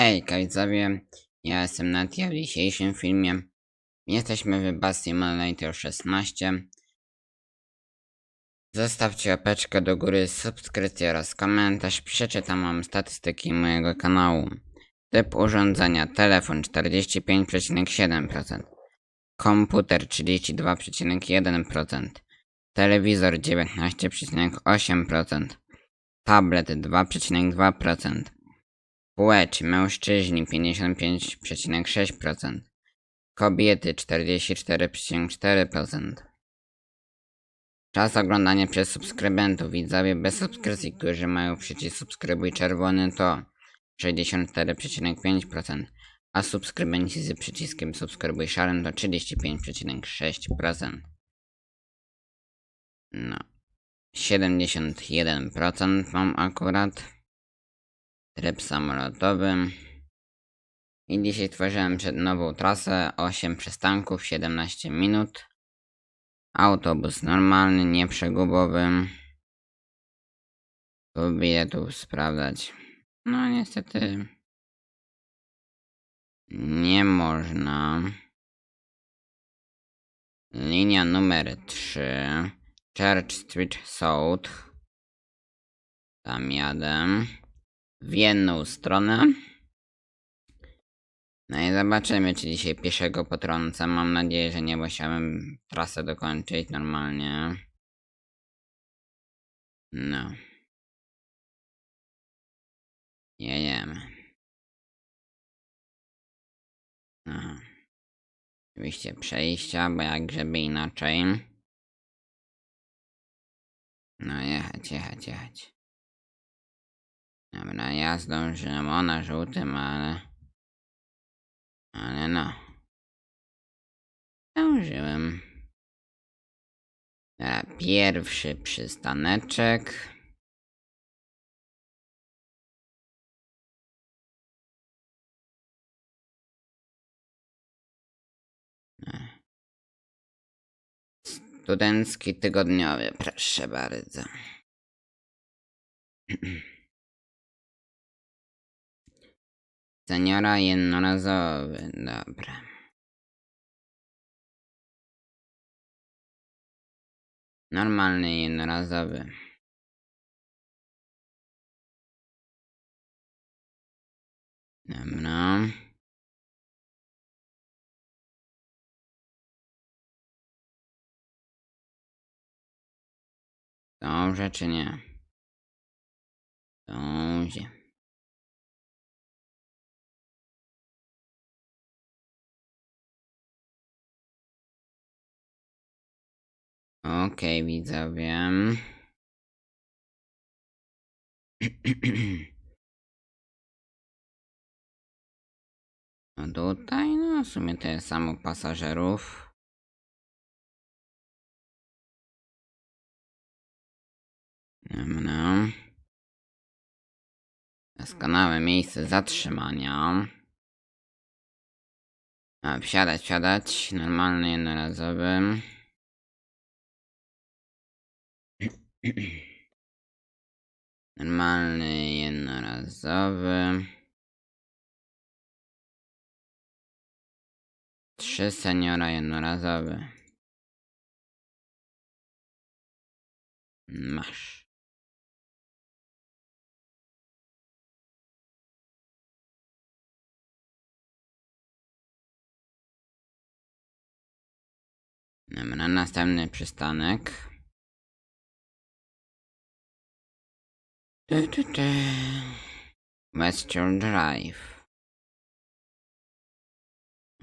Hej, widzowie, ja jestem Natia w dzisiejszym filmie. Jesteśmy w Bass Simulator 16. Zostawcie łapeczkę do góry, subskrypcję oraz komentarz. Przeczytam wam statystyki mojego kanału. Typ urządzenia telefon 45,7%, komputer 32,1%, telewizor 19,8%, tablet 2,2%. Płeć mężczyźni 55,6%, kobiety 44,4%. Czas oglądania przez subskrybentów widzowie bez subskrypcji, którzy mają przycisk subskrybuj czerwony to 64,5%, a subskrybenci z przyciskiem subskrybuj szarym to 35,6%. No. 71% mam akurat tryb samolotowy. I dzisiaj tworzyłem przed nową trasę 8 przystanków 17 minut. Autobus normalny, nieprzegubowy. Tu sprawdzać. No niestety nie można. Linia numer 3 Church Street South. Tam jadę w jedną stronę. No i zobaczymy, czy dzisiaj pieszego potrącę. Mam nadzieję, że nie musiałem trasę dokończyć normalnie. No. Jedziemy. Aha. Oczywiście przejścia, bo jak żeby inaczej. No jechać, jechać, jechać. Dobra, ja zdążyłem, ona żółtym, ale... Ale no. Zdążyłem. Dobra, pierwszy przystaneczek. Studencki tygodniowy, proszę bardzo. Seniora jednorazowy, dobra. Normalny jednorazowy. Dobra. Dobrze czy nie? Dobrze. Okej, widzowie. No tutaj, no w sumie tyle samo pasażerów. Dobra. Doskonałe miejsce zatrzymania. A, wsiadać, wsiadać. Normalny, jednorazowy. Normalny, jednorazowy. Trzy seniora jednorazowy. Masz. Dobra, następny przystanek. Du, du, du. Western Drive.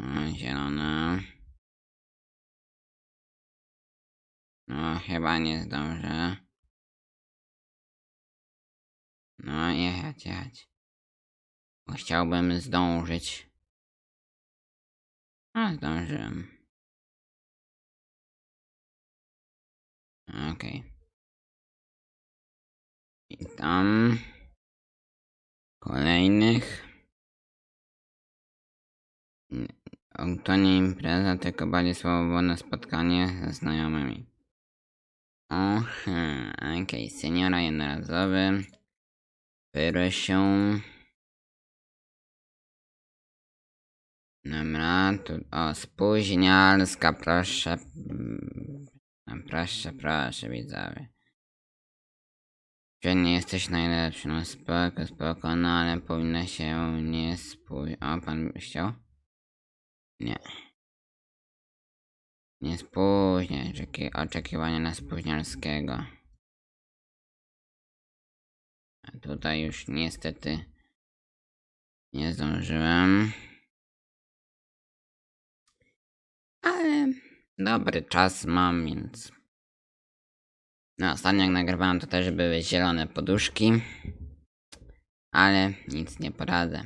O, zielone. No, chyba nie zdążę. No, jechać, jechać. Bo chciałbym zdążyć. A, zdążyłem. Okej. Okay. Tam kolejnych. To nie impreza, tylko bardziej swobodne spotkanie ze znajomymi. Oha, okej, okay. seniora jednorazowy. Pyry się. Dobra, tu, o, spóźnialska, proszę. mm, Proszę, proszę, widzowie. Że nie jesteś najlepszy, no spoko, spoko, no ale powinno się nie spóźnić. O, pan by chciał? Nie. Nie spóźniać, oczekiwania na spóźnialskiego. A tutaj już niestety nie zdążyłem. Ale dobry czas mam, więc. No, ostatnio jak nagrywałem, to też były zielone poduszki. Ale nic nie poradzę.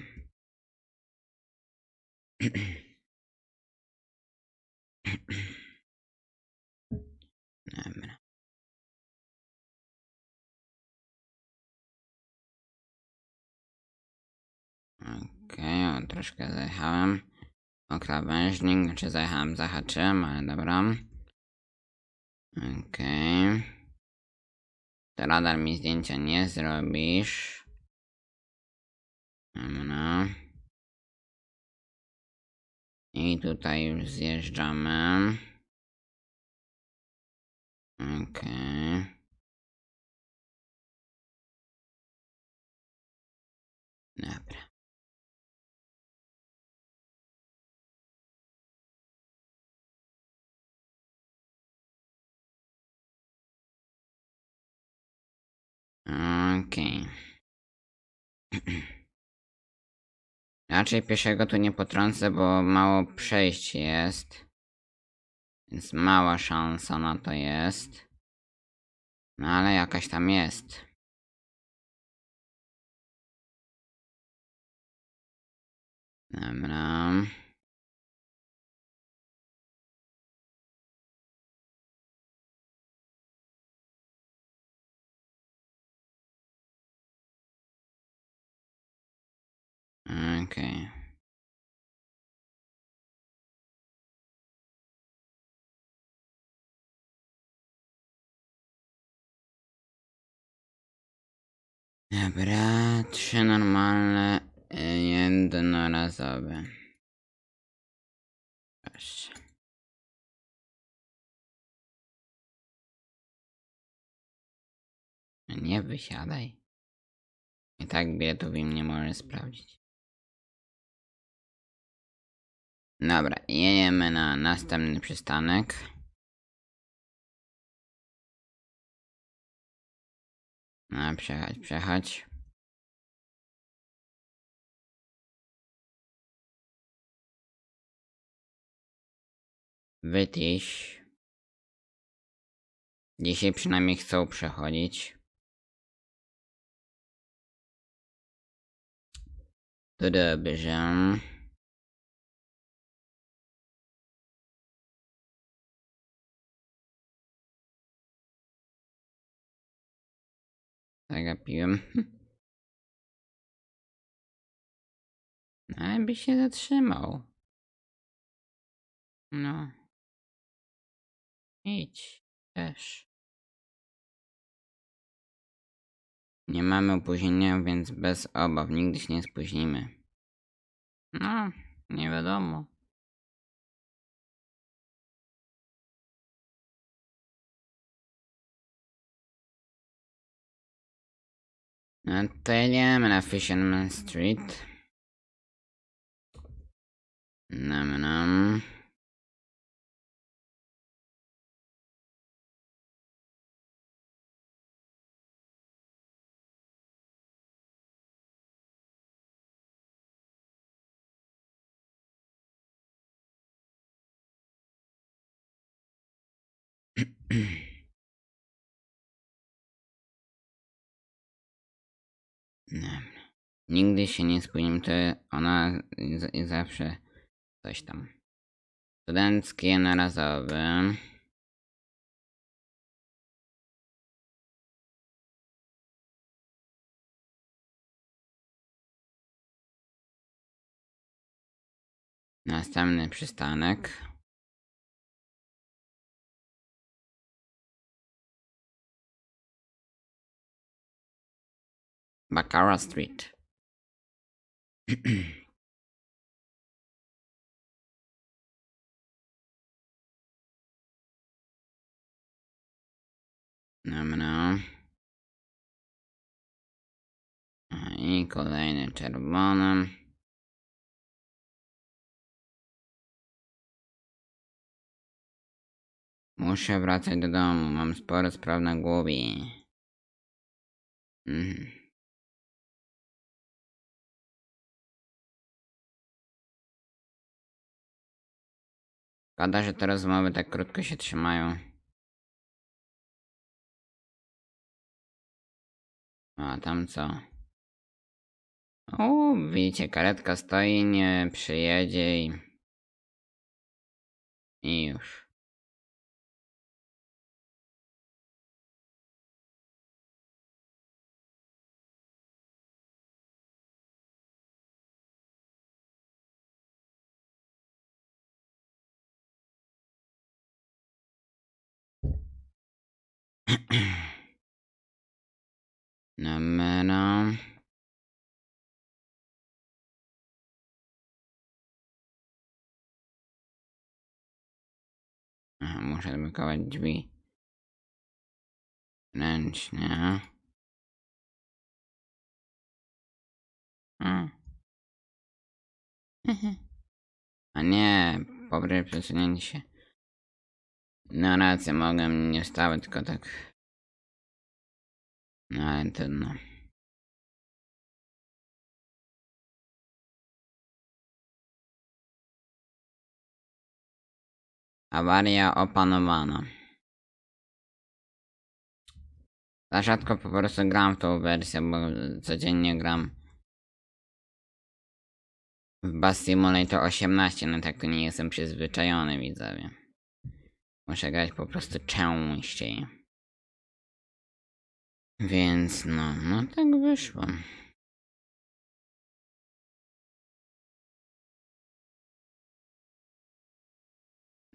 Dobra. Okej, o, troszkę zajechałem. O krawężnik, znaczy zajechałem, zahaczyłem, ale dobra. Okej. To radar mi zdjęcia nie zrobisz. Dobra. I tutaj już zjeżdżamy. Okej. Dobra. Okej. Raczej pieszego tu nie potrącę, bo mało przejść jest. Więc mała szansa na to jest. No ale jakaś tam jest. Dobra. Okej. Dobra, trzy normalne, y, jednorazowe. Proszę. Nie wysiadaj. I tak biletów im nie może sprawdzić. Dobra, jedziemy na następny przystanek. No, przejechać, przejechać. Wytyś. Dzisiaj przynajmniej chcą przechodzić. To dobrze. Zagapiłem. Ale by się zatrzymał. No. Idź też. Nie mamy opóźnienia, więc bez obaw nigdy się nie spóźnimy. No, nie wiadomo. No to jedziemy na Fisherman Street. Nam, nam. Nie. Nigdy się nie spóźnimy, to ona z- zawsze coś tam. Studencki jednorazowy. Następny przystanek. Baccarat Street. Dobra. A i kolejne czerwone. Muszę wracać do domu, mam sporo spraw na głowie. Mhm. Szkoda, że te rozmowy tak krótko się trzymają. A tam co? O, widzicie, karetka stoi, nie przyjedzie i... I już. Numero. Aha, muszę zamykować drzwi. Ręcznie. A. A nie, pobre przesunięcie się. No rację, mogłem nie wstawać, tylko tak. No ale trudno. Awaria opanowana. Za rzadko po prostu gram w tą wersję, bo codziennie gram w Bass Simulator 18, no tak to nie jestem przyzwyczajony, widzowie. Muszę grać po prostu częściej. Więc no, no tak wyszło.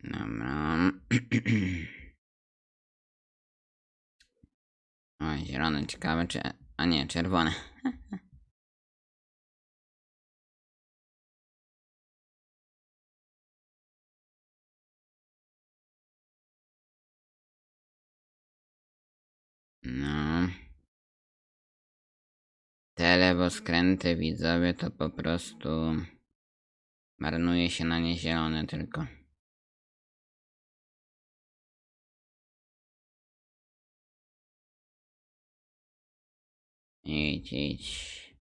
Dobra. O, zielone, ciekawe czy... A nie, czerwone. Te lewoskręty widzowie to po prostu marnuje się na nie zielone tylko. Idź, idź.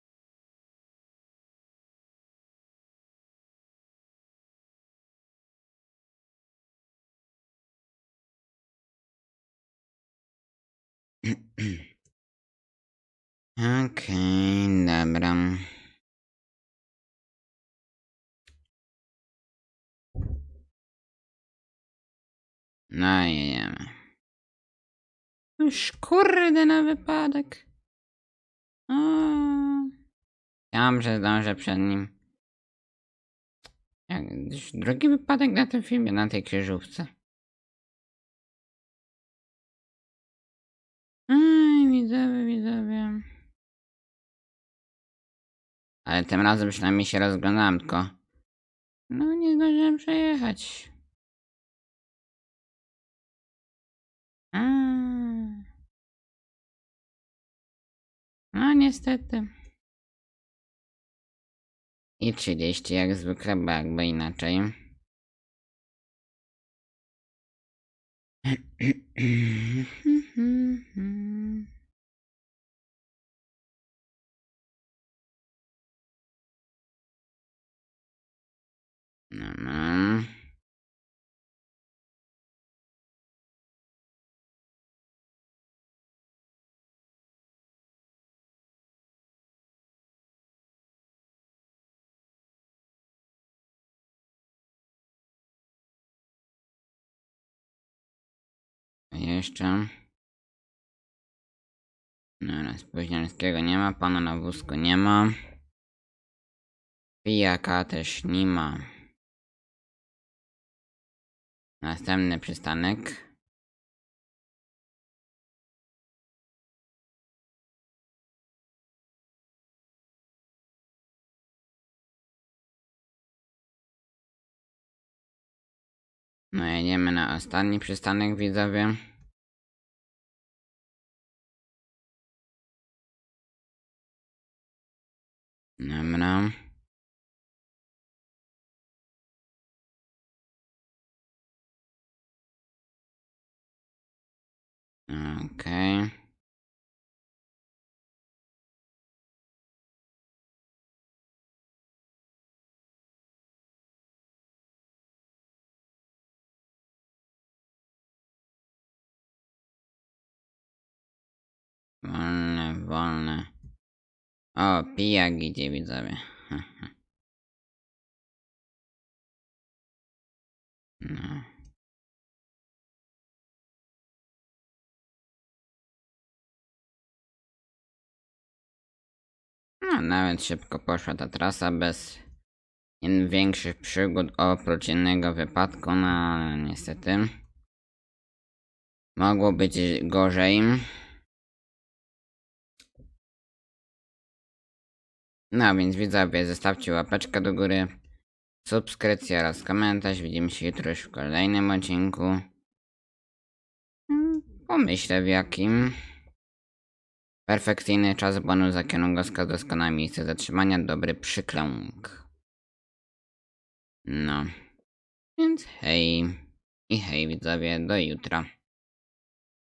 No jedziemy. Już kurde na wypadek. O. Chciałam, że zdążę przed nim. Jak, już drugi wypadek na tym filmie, na tej krzyżówce. Aj, widzowie, widzowie. Ale tym razem przynajmniej się rozglądałem, tylko... No, nie zdążyłem przejechać. A. No, niestety. I 30 jak zwykle, bo jakby inaczej. Dobra. Jeszcze. Dobra, spóźnialskiego nie ma, pana na wózku nie ma. Pijaka też nie ma. Następny przystanek. No jedziemy na ostatni przystanek widzowie. Dobra. Okej. Wolne, wolne. O, pijak idzie widzowie. No. No, nawet szybko poszła ta trasa bez większych przygód oprócz innego wypadku, no niestety. Mogło być gorzej. No więc widzowie, zostawcie łapeczkę do góry, subskrypcję oraz komentarz. Widzimy się jutro już w kolejnym odcinku. Pomyślę w jakim. Perfekcyjny czas bonu za kierunkowskaz doskonałe miejsce zatrzymania, dobry przykląg. No. Więc hej. I hej widzowie, do jutra.